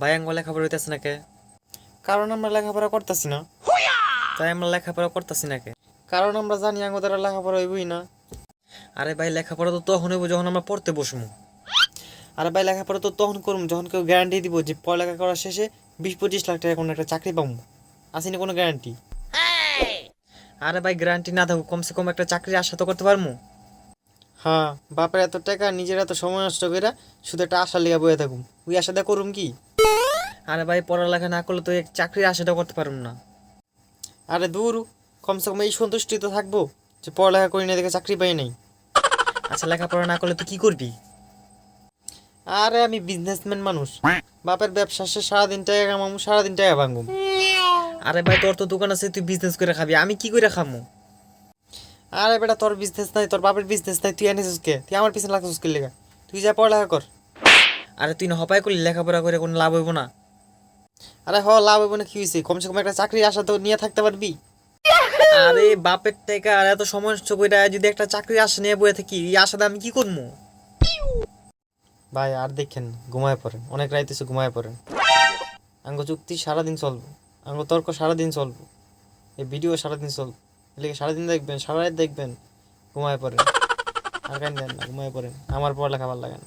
ভাই আঙ্গ লেখাপড়া হইতেছে না কে? কারণ আমরা লেখাপড়া করতেছি না। তাই আমরা লেখাপড়া করতেছি না কে? কারণ আমরা জানি আঙ্গ দ্বারা লেখাপড়া হইবই না। আরে ভাই লেখাপড়া তো তখন হইব যখন আমরা পড়তে বসবো আরে ভাই লেখাপড়া তো তখন করুম যখন কেউ গ্যারান্টি দিব যে পড়ালেখা করার শেষে বিশ পঁচিশ লাখ টাকা কোনো একটা চাকরি পাবো আসেনি কোনো গ্যারান্টি আরে ভাই গ্যারান্টি না থাকুক কমসে কম একটা চাকরি আশা তো করতে পারব হ্যাঁ বাপের এত টাকা নিজের এত সময় নষ্ট করে শুধু একটা আশা লেগে বয়ে থাকুম। ওই আশাটা করুম কি? আরে ভাই পড়ালেখা না করলে তো চাকরির আশাটা করতে পারুম না। আরে দূর কমসে কম এই সন্তুষ্টি তো থাকব যে পড়ালেখা করি না দেখে চাকরি পাই নাই। আচ্ছা লেখাপড়া না করলে তুই কি করবি? আরে আমি বিজনেসম্যান মানুষ। বাপের ব্যবসা সে সারাদিন টাকা কামাবো সারাদিন টাকা ভাঙবো আরে ভাই তোর তো দোকান আছে তুই বিজনেস করে খাবি আমি কি করে খামো? আরে বেটা তোর বিজনেস নাই তোর বাপের বিজনেস নাই তুই এনেছিস কে? তুই আমার পিছনে লাগছিস কে লেখা তুই যা পড়ালেখা কর। আরে তুই না হপাই করলি লেখাপড়া করে কোনো লাভ হইব না। আরে হ লাভ হইব না কি হয়েছে কমসে কম একটা চাকরির আশা তো নিয়ে থাকতে পারবি। আরে বাপের টাকা আর এত সময় করে যদি একটা চাকরির আশা নিয়ে বয়ে থাকি এই আশাটা আমি কি করব ভাই আর দেখেন ঘুমায় পড়েন। অনেক রাইতে এসে ঘুমায় পড়েন। আঙ্গ চুক্তি সারাদিন চলবো। আঙ্গ তর্ক সারাদিন চলবো। এই ভিডিও সারাদিন চলবো। এদিকে সারাদিন দেখবেন সারা রাত দেখবেন? ঘুমায় পড়েন। আর কেন দেন না ঘুমায় পড়েন। আমার পড়ালেখা ভালো লাগে না।